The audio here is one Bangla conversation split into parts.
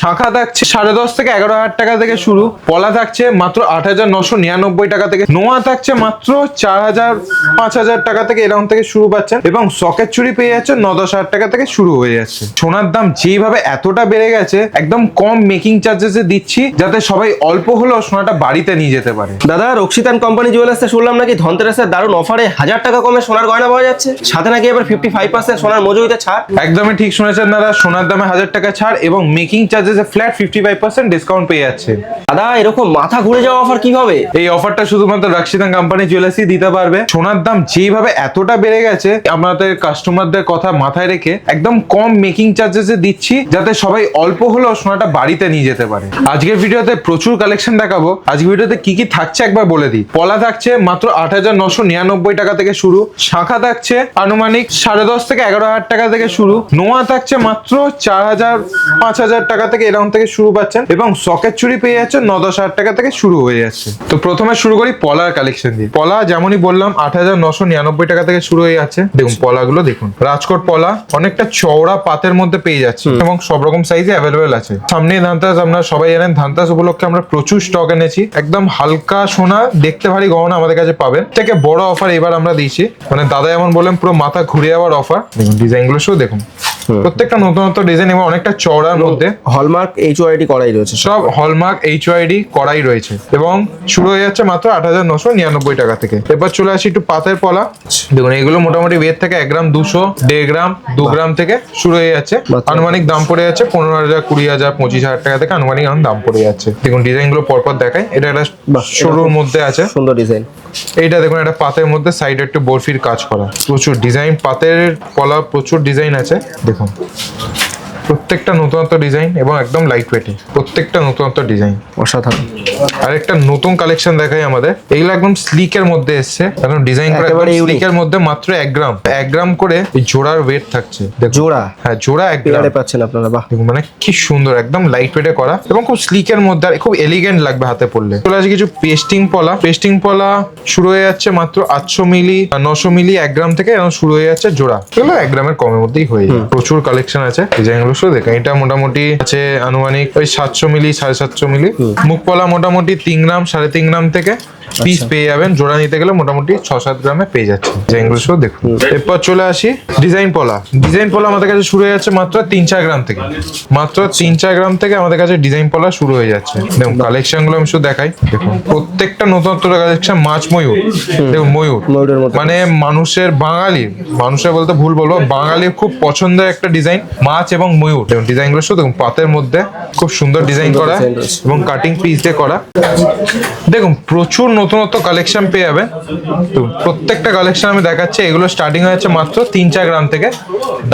শাখা থাকছে সাড়ে দশ থেকে এগারো হাজার টাকা থেকে শুরু। পলা থাকছে মাত্র আট হাজার নশো নিরানব্বই টাকা থেকে। নোয়া থাকছে মাত্র চার হাজার পাঁচ হাজার টাকা থেকে এরকম থেকে শুরু পাচ্ছেন এবং সকেট চুরি পেয়ে যাচ্ছে ন দশ হাজার টাকা থেকে শুরু হয়ে যাচ্ছে। সোনার দাম যেইভাবে এতটা বেড়ে গেছে একদম কম মেকিং চার্জেসে দিচ্ছি যাতে সবাই অল্প হলেও সোনাটা বাড়িতে নিয়ে যেতে পারে। দাদা রক্ষিতান কোম্পানি জুয়েলার্সে শুনলাম নাকি ধনতেরাসের দারুণ অফারে হাজার টাকা কমে সোনার গয়না পাওয়া যাচ্ছে। সাথে নাকি এবার ফিফটি ফাইভ পার্সেন্ট সোনার মজুরিতে ছাড়। একদমই ঠিক শুনেছেন দাদা সোনার দামে হাজার টাকা ছাড় এবং making চার্জেসে flat fifty five percent discount পেয়ে যাচ্ছে। দাদা এরকম মাথা ঘুরে যাওয়া অফার কি হবে এই অফারটা শুধুমাত্র রাক্সিদান কোম্পানি জুয়েলার্সই দিতে পারবে। সোনার দাম যেইভাবে এতটা বেড়ে গেছে আমাদের কাস্টমারদের কথা মাথায় রেখে একদম কম মেকিং চার্জেসে দিচ্ছি যাতে সবাই অল্প হলেও সোনাটা বাড়িতে নিয়ে যেতে পারে। আজকের ভিডিওতে প্রচুর কালেকশন দেখাবো। আজকের ভিডিওতে কি কি থাকছে একবার বলে দিই। পলা থাকছে মাত্র আট হাজার নশো নিরানব্বই টাকা থেকে শুরু শাখা থাকছে আনুমানিক সাড়ে দশ থেকে এগারো হাজার টাকা থেকে শুরু নোয়া থাকছে মাত্র চার হাজার পাঁচ হাজার টাকা থেকে এরকম থেকে শুরু পাচ্ছেন এবং সকেট চুরি পেয়ে যাচ্ছে ন দশ হাজার টাকা থেকে শুরু হয়ে যাচ্ছে। তো প্রথমে শুরু করি পলার কালেকশন দিয়ে। পলা যেমনই বললাম আট হাজার নশো নিরানব্বই টাকা থেকে শুরু হয়ে যাচ্ছে। দেখুন পলাগুলো দেখুন। রাজকোট পলা অনেকটা চওড়া পাতের মধ্যে পেয়ে যাচ্ছে এবং সব রকম সাইজে অ্যাভেলেবেল আছে। সামনে ধানতাস আপনারা সবাই জানেন ধানতাস উপলক্ষে আমরা প্রচুর স্টক এনেছি। একদম হালকা সোনা দেখতে ভারী গহনা আমাদের কাছে পাবেন। থেকে বড় অফার এবার আমরা দিয়েছি। মানে দাদা যেমন বললেন পুরো মাথা ঘুরে যাওয়ার অফার দেখুন ডিজাইনগুলো শুধু দেখুন। প্রত্যেকটা নতুনত্ব ডিজাইন এবং অনেকটা চওড়ার মধ্যে হলমার্ক এইচ ওআইডি করাই রয়েছে সব। হলমার্ক এইচ ওয়াইডি করাই রয়েছে এবং শুরু হয়ে যাচ্ছে মাত্র আট হাজার নশো নিরানব্বই টাকা থেকে। এবার চলে আসি একটু পাতের পলা। দেখুন এগুলো মোটামুটি ওয়েট থেকে এক গ্রাম দুশো দেড় গ্রাম দু গ্রাম থেকে শুরু হয়ে যাচ্ছে। আনুমানিক দাম পড়ে যাচ্ছে পনেরো হাজার কুড়ি হাজার পঁচিশ হাজার টাকা থেকে আনুমানিক এখন দাম পড়ে যাচ্ছে। দেখুন ডিজাইনগুলো পরপর দেখায় এটা একটা সরুর মধ্যে আছে। সুন্দর ডিজাইন এইটা দেখুন একটা পাতের মধ্যে সাইডে একটু বরফির কাজ করা। প্রচুর ডিজাইন পাতের পলা প্রচুর ডিজাইন আছে। দেখুন দেখুন প্রত্যেকটা নতুনত্ব ডিজাইন এবং একদম লাইট ওয়েটিং প্রত্যেকটা নতুনত্ব ডিজাইন। অসাধারণ। আর একটা নতুন কালেকশন দেখাই আমাদের। এগুলো একদম স্লিকের মধ্যে এসছে। একদম ডিজাইন করা একেবারে unique। স্লিকের মধ্যে মাত্র এক গ্রাম এক গ্রাম করে এই জোড়ার ওয়েট থাকছে। দেখুন। জোড়া? হ্যাঁ জোড়া এক গ্রাম পেয়ারে পাচ্ছেন আপনারা বাহ। দেখুন, মানে কি সুন্দর একদম লাইট ওয়েটে করা এবং খুব স্লিকের মধ্যে আর খুব এলিগেন্ট লাগবে হাতে পড়লে চলে আসে কিছু পেস্টিং পলা। পেস্টিং পলা শুরু হয়ে যাচ্ছে মাত্র আটশো মিলি নশো মিলি এক গ্রাম থেকে এখন শুরু হয়ে যাচ্ছে জোড়া। এগুলো এক গ্রামের কমের মধ্যেই হয়ে যায়। প্রচুর কালেকশন আছে ডিজাইনগুলো শুধু দেখেন এটা মোটামুটি আছে আনুমানিক ওই সাতশো মিলি সাড়ে সাতশো মিলি। মুখ পলা মোটামুটি তিন গ্রাম সাড়ে তিন গ্রাম থেকে পিস পেয়ে যাবেন। জোড়া নিতে গেলে মোটামুটি ছ সাত গ্রামে পেয়ে যাচ্ছে ডিজাইনগুলো শুধু দেখুন। এরপর চলে আসি ডিজাইন পলা ডিজাইন পলা আমাদের কাছে শুরু হয়ে যাচ্ছে মাত্র তিন চার গ্রাম থেকে। মাত্র তিন চার গ্রাম থেকে আমাদের কাছে ডিজাইন পলা শুরু হয়ে যাচ্ছে। দেখুন কালেকশনগুলো আমি শুধু দেখাই। দেখুন প্রত্যেকটা নতুনত্ব কালেকশন মাছ ময়ূর। দেখুন ময়ূর। মানে মানুষের বাঙালি মানুষের বলতে ভুল বলব বাঙালির খুব পছন্দের একটা ডিজাইন মাছ এবং ময়ূর। দেখুন ডিজাইনগুলো শুধু দেখুন পাতের মধ্যে খুব সুন্দর ডিজাইন করা এবং কাটিং পিস দিয়ে করা। দেখুন প্রচুর নতুনত্ব কালেকশন পেয়ে যাবেন তো প্রত্যেকটা কালেকশন আমি দেখাচ্ছি এগুলো স্টার্টিং হয়েছে মাত্র তিন চার গ্রাম থেকে।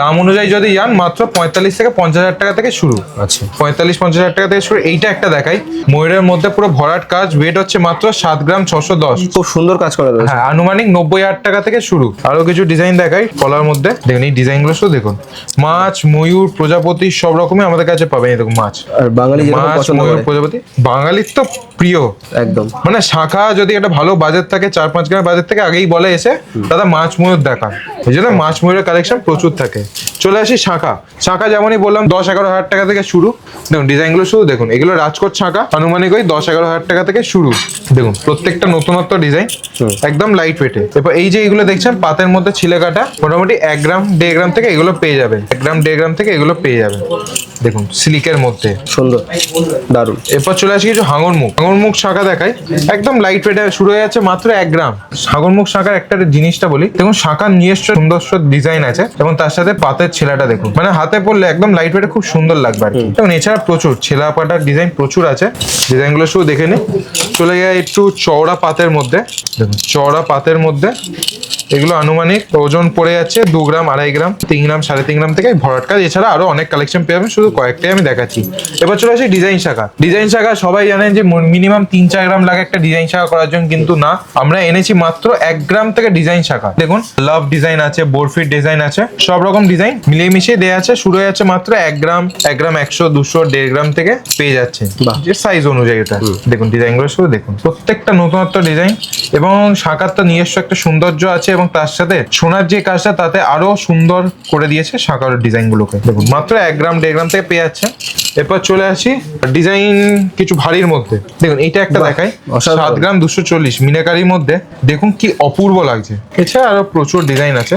দাম অনুযায়ী যদি যান মাত্র পঁয়তাল্লিশ থেকে পঞ্চাশ হাজার টাকা থেকে শুরু। আচ্ছা। পঁয়তাল্লিশ পঞ্চাশ হাজার টাকা থেকে শুরু এইটা একটা দেখাই। ময়ূরের মধ্যে পুরো ভরাট কাজ ওয়েট হচ্ছে মাত্র সাত গ্রাম ছশো দশ। খুব সুন্দর কাজ করা হ্যাঁ আনুমানিক নব্বই হাজার টাকা থেকে শুরু। আরও কিছু ডিজাইন দেখাই কলার মধ্যে। দেখুন এই ডিজাইনগুলো শুধু দেখুন। মাছ ময়ূর প্রজাপতি সব রকমই আমাদের কাছে পাবেন দেখুন মাছ। আর বাঙালি মাছ ময়ূর প্রজাপতি বাঙালির তো প্রিয়। একদম। মানে শাখা যদি একটা ভালো বাজার থাকে চার পাঁচ গ্রামের বাজার থেকে আগেই বলে এসে দাদা মাছ ময়ূর দেখান। এই জন্য মাছ ময়ূরের কালেকশন প্রচুর থাকে। চলে আসি শাঁখা। শাঁখা যেমনই বললাম দশ এগারো হাজার টাকা থেকে শুরু। দেখুন ডিজাইনগুলো শুধু দেখুন এগুলো রাজকোট শাঁখা আনুমানিক ওই দশ এগারো হাজার টাকা থেকে শুরু। দেখুন প্রত্যেকটা নতুনত্ব ডিজাইন একদম লাইট ওয়েটে এরপর এই যে এগুলো দেখছেন পাতের মধ্যে ছিলে কাটা মোটামুটি এক গ্রাম দেড় গ্রাম থেকে এগুলো পেয়ে যাবে এক গ্রাম দেড় গ্রাম থেকে এগুলো পেয়ে যাবেন। দেখুন সিলিকের মধ্যে। সুন্দর দারুণ। এরপর চলে আসি কিছু হাঙর মুখ। হাঙর মুখ শাখা দেখাই। একদম লাইট ওয়েটে শুরু হয়ে যাচ্ছে মাত্র এক গ্রাম। হাঙর মুখ শাখার একটা জিনিসটা বলি দেখুন শাখার নিজস্ব সুন্দর ডিজাইন আছে এবং তার সাথে পাতের ছেলাটা দেখুন। মানে হাতে পড়লে একদম লাইট ওয়েটে খুব সুন্দর লাগবে আর কি। এবং এছাড়া প্রচুর ছেলা পাটার ডিজাইন প্রচুর আছে। ডিজাইনগুলো শুধু দেখে নি চলে যায় একটু চওড়া পাতের মধ্যে। দেখুন চওড়া পাতের মধ্যে। এগুলো আনুমানিক ওজন পড়ে যাচ্ছে দু গ্রাম আড়াই গ্রাম তিন গ্রাম সাড়ে তিন গ্রাম থেকে ভরাট কাজ। এছাড়া আরও অনেক কালেকশন পেয়ে যাবেন। শুধু কয়েকটাই আমি দেখাচ্ছি। এবার চলে আসি ডিজাইন শাখা। ডিজাইন শাখা সবাই জানেন যে মিনিমাম তিন চার গ্রাম লাগে একটা ডিজাইন শাখা করার জন্য কিন্তু না। আমরা এনেছি মাত্র এক গ্রাম থেকে ডিজাইন শাখা। দেখুন লাভ ডিজাইন আছে বোরফিট ডিজাইন আছে সব রকম ডিজাইন মিলিয়ে মিশিয়ে দেওয়া আছে শুরু হয়ে যাচ্ছে মাত্র এক গ্রাম এক গ্রাম একশো দুশো দেড় গ্রাম থেকে পেয়ে যাচ্ছে। যে সাইজ অনুযায়ী এটা। দেখুন ডিজাইনগুলো শুধু দেখুন। প্রত্যেকটা নতুনত্ব ডিজাইন এবং শাখার তো নিজস্ব একটা সৌন্দর্য আছে এবং তার সাথে সোনার যে কাজটা তাতে আরও সুন্দর করে দিয়েছে শাখার ডিজাইনগুলোকে দেখুন মাত্র এক গ্রাম দেড় গ্রাম পেয়ে যাচ্ছে এরপর চলে আসি ডিজাইন কিছু ভারীর মধ্যে। দেখুন এটা একটা দেখাই। সাত গ্রাম দুশো চল্লিশ মিনাকারির মধ্যে। দেখুন কি অপূর্ব লাগছে। এছাড়া আরও প্রচুর ডিজাইন আছে।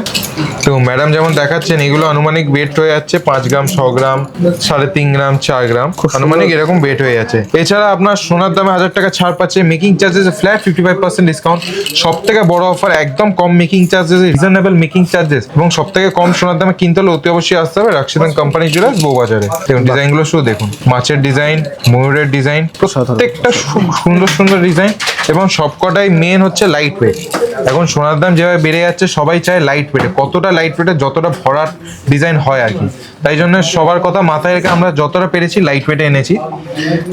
তো ম্যাডাম যেমন দেখাচ্ছেন এগুলো আনুমানিক ওয়েট হয়ে যাচ্ছে পাঁচ গ্রাম ছ গ্রাম সাড়ে তিন গ্রাম চার গ্রাম। আনুমানিক এরকম ওয়েট হয়ে যাচ্ছে। এছাড়া আপনার সোনার দামে হাজার টাকা ছাড় পাচ্ছে making charges flat fifty five percent discount সব থেকে বড় অফার একদম কম making charges reasonable making charges এবং সব থেকে কম সোনার দামে কিনতে হলে অতি অবশ্যই আসতে হবে রাক্ষিদান কোম্পানি জুয়েলার্স বউবাজারে দেখুন ডিজাইনগুলো শুধু দেখুন মাছের ডিজাইন ময়ূরের ডিজাইন প্রত্যেকটা সুন্দর সুন্দর ডিজাইন এবং সবকটাই মেন হচ্ছে লাইট ওয়েট এখন সোনার দাম যেভাবে বেড়ে যাচ্ছে সবাই চায় লাইট ওয়েটে কতটা লাইট ওয়েটে যতটা ভরাট ডিজাইন হয় আর কি। তাই জন্য সবার কথা মাথায় রেখে আমরা যতটা পেরেছি লাইট ওয়েটে এনেছি।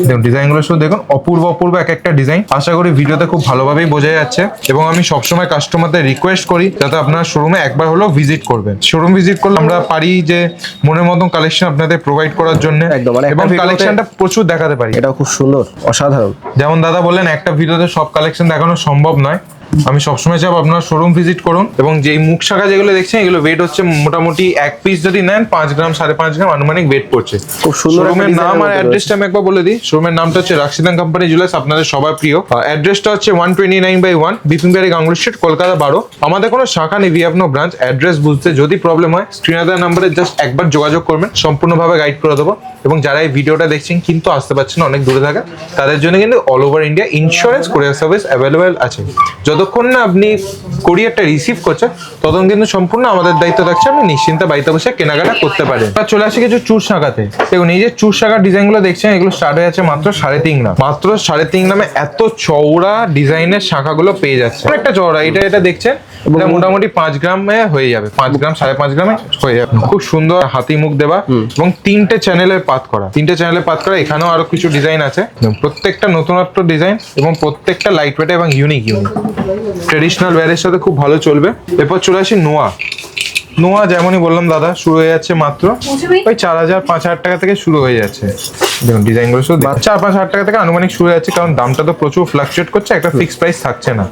দেখুন ডিজাইনগুলো শুধু দেখুন অপূর্ব অপূর্ব এক একটা ডিজাইন আশা করি ভিডিওতে খুব ভালোভাবেই বোঝা যাচ্ছে। এবং আমি সবসময় কাস্টমারদের রিকোয়েস্ট করি যাতে আপনার শোরুমে একবার হলেও ভিজিট করবেন। শোরুম ভিজিট করলে আমরা পারি যে মনের মতন কালেকশন আপনাদের প্রোভাইড করার জন্য একদম, মানে এবং কালেকশনটা প্রচুর দেখাতে পারি। এটা খুব সুন্দর অসাধারণ। যেমন দাদা বললেন একটা ভিডিওতে সব কালেকশন দেখানো সম্ভব নয়। আমি সবসময় চাপ আপনার শোরুম ভিজিট করুন। এবং যেই মুখ শাখা যেগুলো দেখছেন এগুলো ওয়েট হচ্ছে মোটামুটি এক পিস যদি নেন পাঁচ গ্রাম সাড়ে পাঁচ গ্রাম আনুমানিক ওয়েট পড়ছে। খুব সুন্দর একটা শোরুমের নাম আর অ্যাড্রেসটা আমি একবার বলে দিই। শোরুমের নামটা হচ্ছে রাক্সিদান কোম্পানি জুয়েলার্স আপনাদের সবার প্রিয়। অ্যাড্রেসটা হচ্ছে one twenty nine by one Bipin Bihari Ganguly street Kolkata বারো। আমাদের কোনো শাখা নেই নো ব্রাঞ্চ অ্যাড্রেস বুঝতে যদি প্রবলেম হয় স্ক্রিনাদার নাম্বারে জাস্ট একবার যোগাযোগ করবেন সম্পূর্ণভাবে গাইড করে দেবো। এবং যারা এই ভিডিওটা দেখছেন কিন্তু আসতে পারছেন অনেক দূরে থাকা তাদের জন্য কিন্তু all over India insurance courier service available আছে। যতক্ষণ না আপনি কোরিয়ারটা রিসিভ করছেন ততক্ষণ কিন্তু সম্পূর্ণ আমাদের দায়িত্ব থাকছে আপনি নিশ্চিন্তে বাড়িতে বসে কেনাকাটা করতে পারেন। বা চলে আসে কিছু চুর শাখাতে। দেখুন এই যে চুর শাঁখার ডিজাইনগুলো দেখছেন এগুলো স্টার্ট হয়ে যাচ্ছে মাত্র সাড়ে তিন গ্রাম। মাত্র সাড়ে তিন গ্রামে এত চওড়া ডিজাইনের শাখাগুলো পেয়ে যাচ্ছে। একটা চওড়া এটা এটা দেখছেন? এটা মোটামুটি পাঁচ গ্রামে হয়ে যাবে। পাঁচ গ্রাম সাড়ে পাঁচ গ্রামে হয়ে যাবে। খুব সুন্দর হাতি মুখ দেওয়া এবং তিনটে চ্যানেলের পাত করা। তিনটে চ্যানেলের পাত করা এখানেও আরও কিছু ডিজাইন আছে। প্রত্যেকটা নতুনত্ব ডিজাইন এবং প্রত্যেকটা লাইট ওয়েট এবং ইউনিক ইউনিক ট্রেডিশনাল ওয়্যারের সাথে খুব ভালো চলবে। এরপর চলে আসি নোয়া। নোয়া যেমনই বললাম দাদা শুরু হয়ে যাচ্ছে মাত্র ওই চার হাজার পাঁচ হাজার টাকা থেকে শুরু হয়ে যাচ্ছে। দেখুন ডিজাইনগুলো শুধু চার পাঁচ হাজার টাকা থেকে আনুমানিক শুরু হয়ে যাচ্ছে কারণ দামটা তো প্রচুর ফ্লাকচুয়েট করছে একটা ফিক্সড প্রাইস থাকছে না।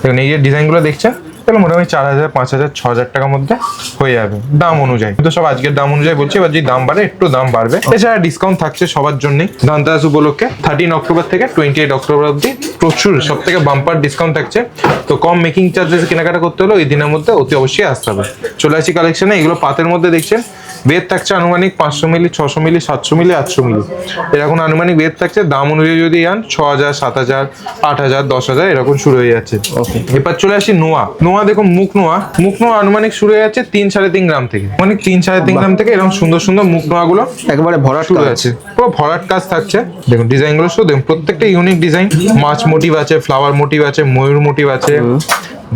দেখুন এই যে ডিজাইনগুলো দেখছেন তাহলে মোটামুটি চার হাজার, পাঁচ হাজার, ছ হাজার টাকার মধ্যে হয়ে যাবে দাম অনুযায়ী। তো সব আজকের দাম অনুযায়ী বলছি, এবার যদি দাম বাড়ে, একটু দাম বাড়বে। এছাড়া ডিসকাউন্ট থাকছে সবার জন্যই। ধনতেরাস উপলক্ষে থার্টিন অক্টোবর থেকে টোয়েন্টি এইট অক্টোবর অব্দি প্রচুর সব থেকে বাম্পার ডিসকাউন্ট থাকছে। তো কম মেকিং চার্জেস কেনাকাটা করতে হলেও এই দিনের মধ্যে অতি অবশ্যই আসতে হবে। চলে আসি কালেকশনে এগুলো পাতের মধ্যে দেখছেন। বেদ থাকছে আনুমানিক পাঁচশো মিলি ছশো মিলি সাতশো মিলি আটশো মিলি। এরকম আনুমানিক বেদ থাকছে। দাম অনুযায়ী যদি আন ছ হাজার সাত হাজার আট হাজার দশ হাজার এরকম শুরু হয়ে যাচ্ছে। এবার চলে আসি নোয়া। নোয়া দেখুন মুখ নোয়া। মুখ নোয়া আনুমানিক শুরু হয়ে যাচ্ছে তিন সাড়ে তিন গ্রাম থেকে। মানে তিন সাড়ে তিন গ্রাম থেকে এরকম সুন্দর সুন্দর মুখ নোয়া গুলো একেবারে ভরাট শুরু কাজ। আছে পুরো ভরাট কাজ থাকছে। দেখুন ডিজাইনগুলো শুধু দেখুন প্রত্যেকটা ইউনিক ডিজাইন। মাছ মোটিভ আছে ফ্লাওয়ার মোটিভ আছে ময়ূর মোটিভ আছে।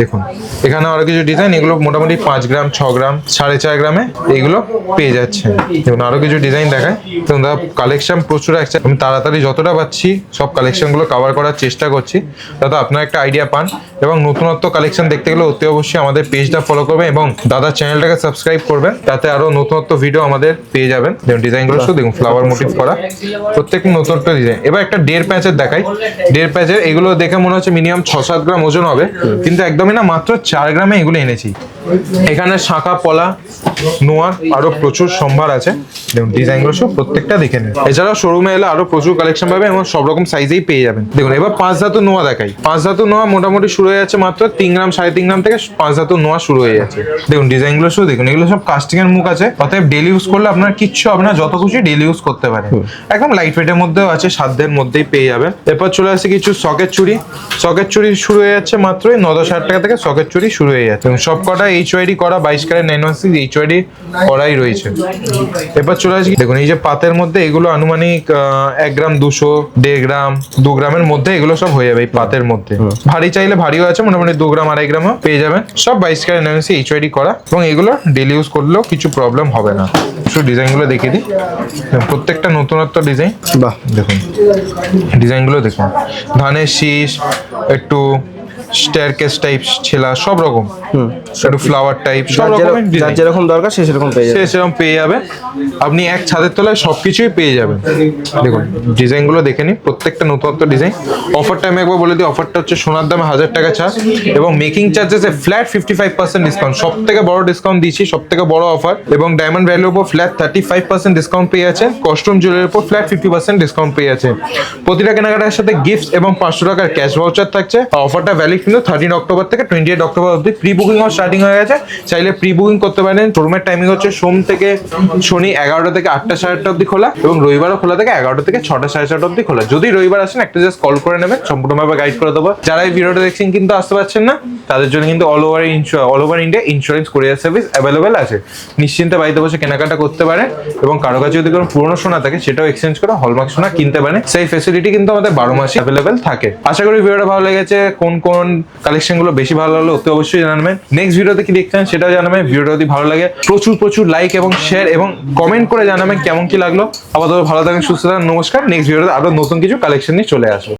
দেখুন, এখানে আরও কিছু ডিজাইন এগুলো মোটামুটি পাঁচ গ্রাম, ছ গ্রাম, সাড়ে চার গ্রামে এগুলো পেয়ে যাচ্ছে। দেখুন, আরও কিছু ডিজাইন দেখায়। দেখুন, দাদা কালেকশন প্রচুর আছে। আমি তাড়াতাড়ি যতটা পাচ্ছি, সব কালেকশনগুলো কভার করার চেষ্টা করছি। দাদা, আপনার একটা আইডিয়া পান এবং নতুনত্ব কালেকশন দেখতে গেলে অতি অবশ্যই আমাদের পেজটা ফলো করবেন এবং দাদা চ্যানেলটাকে সাবস্ক্রাইব করবেন। তাতে আরও নতুনত্ব ভিডিও আমাদের পেয়ে যাবেন। দেখুন ডিজাইনগুলো শুধু দেখুন ফ্লাওয়ার মোটিভ করা। প্রত্যেকটা নতুনত্ব ডিজাইন এবার একটা দেড় প্যাচের দেখাই। দেড় প্যাচের, এগুলো দেখে মনে হচ্ছে মিনিমাম ছ সাত গ্রাম ওজন হবে। কিন্তু একদমই না মাত্র চার গ্রামে এগুলো এনেছি। এখানে শাঁখা পলা নোয়ার আরও প্রচুর সম্ভার আছে। দেখুন ডিজাইনগুলো সব প্রত্যেকটা দেখে নিন। এছাড়াও শোরুমে এলে আরও প্রচুর কালেকশন পাবে এবং সব রকম সাইজেই পেয়ে যাবেন। দেখুন এবার পাঁচ ধাতু নোয়া দেখাই। পাঁচ ধাতু নোয়া মোটামুটি শুরু হয়ে যাচ্ছে মাত্র তিন গ্রাম সাড়ে তিন গ্রাম থেকে পাঁচ ধাতু নোয়া শুরু হয়ে যাচ্ছে। দেখুন ডিজাইনগুলো শুধু দেখুন এগুলো সব কাস্টিং এর মুখ আছে। অতএব ডেলি ইউজ করলে আপনার কিচ্ছু হবে না যত খুশি ডেলি ইউজ করতে পারেন। একদম লাইট ওয়েটের মধ্যেও আছে সাধ্যের মধ্যেই পেয়ে যাবেন। এরপর চলে আসে কিছু সকেট চুড়ি সকেট চুড়ি শুরু হয়ে যাচ্ছে মাত্র এই ন দশ হাজার টাকা থেকে সকেট চুরি শুরু হয়ে যাচ্ছে এবং সব কটা এইচ ওয়াইডি করা বাইশ carat nine one six H UID করাই রয়েছে। এবার চলে আসি। দেখুন এই যে পাতের মধ্যে এগুলো আনুমানিক এক গ্রাম দুশো দেড় গ্রাম দু গ্রামের মধ্যে এগুলো সব হয়ে যাবে এই পাতের মধ্যে। ভারী চাইলে ভারীও আছে মোটামুটি দু গ্রাম আড়াই গ্রামও পেয়ে যাবেন। সব বাইশ carat nine one H UID করা এবং এগুলো ডেলি ইউজ করলেও কিছু প্রবলেম হবে না। শুধু ডিজাইনগুলো দেখিয়ে দিই। প্রত্যেকটা নতুনত্ব ডিজাইন। বাহ। দেখুন ডিজাইনগুলো দেখুন। ধানের শীষ একটু স্টেয়ারকেস টাইপ ছেলা সব রকম। একটু ফ্লাওয়ার টাইপ সব যার যেরকম- দরকার সে সেরকম পেয়ে যাবে। সেরকম পেয়ে যাবে। আপনি এক ছাদের তলায় সবকিছুই পেয়ে যাবেন। দেখুন ডিজাইনগুলো দেখে নিন। প্রত্যেকটা নতুনত্ব ডিজাইন অফার টাইমে একবার বলে দিই অফারটা হচ্ছে সোনার দামে হাজার টাকা ছাড়। এবং making চার্জেসে flat fifty five percent discount সব থেকে বড় ডিসকাউন্ট দিচ্ছি সব থেকে বড় অফার এবং ডায়মন্ড ভ্যালুর উপর flat thirty five percent discount পেয়ে আছে কস্টিউম জুয়েলারির উপর ফ্ল্যাট ফিফটি পার্সেন্ট ডিসকাউন্ট পেয়ে আছে প্রতিটা কেনাকাটার সাথে গিফট এবং পাঁচশো টাকার ক্যাশ ভাউচার থাকছে। অফারটা ভ্যালিড কিন্তু থার্টিন অক্টোবর থেকে টোয়েন্টি এইট অক্টোবর অব্দি প্রি বুকিং স্টার্টিং হয়ে গেছে। চাইলে প্রি বুকিং করতে পারেন। শোরুমের টাইমিং হচ্ছে সোম থেকে শনি এগারোটা থেকে আটটা সাড়ে আটটা অব্দি খোলা এবং রবিবারও খোলা থেকে, এগারোটা থেকে ছটা সাড়ে ছটা অব্দি খোলা। যদি রবিবার আসেন, একটা জাস্ট কল করে নেবেন। সম্পূর্ণভাবে গাইড করে দেবো। যারা এই ভিডিওটা দেখছেন কিন্তু আসতে পারছেন না তাদের জন্য কিন্তু all over all over India insurance courier service available আছে। নিশ্চিন্তে বাড়িতে বসে কেনাকাটা করতে পারে এবং কারও কাছে যদি কোনো পুরনো সোনা থাকে, সেটাও এক্সচেঞ্জ করে হলমার্ক সোনা কিনতে পারেন। সেই ফেসিলিটি কিন্তু আমাদের বারো মাসে অ্যাভেলেবেল থাকে। আশা করি ভিডিওটা ভালো লেগেছে। কোন কোন কালেকশনগুলো বেশি ভালো লাগল অতি অবশ্যই জানাবেন। নেক্সট ভিডিওতে কি দেখছেন সেটাও জানাবেন। ভিডিওটা যদি ভালো লাগে, প্রচুর প্রচুর লাইক এবং শেয়ার এবং কমেন্ট করে জানাবেন কেমন কি লাগল। আপাতত ভালো থাকেন, সুস্থ থাকেন, নমস্কার। নেক্সট ভিডিওতে আরও নতুন কিছু কালেকশন নিয়ে চলে আসব।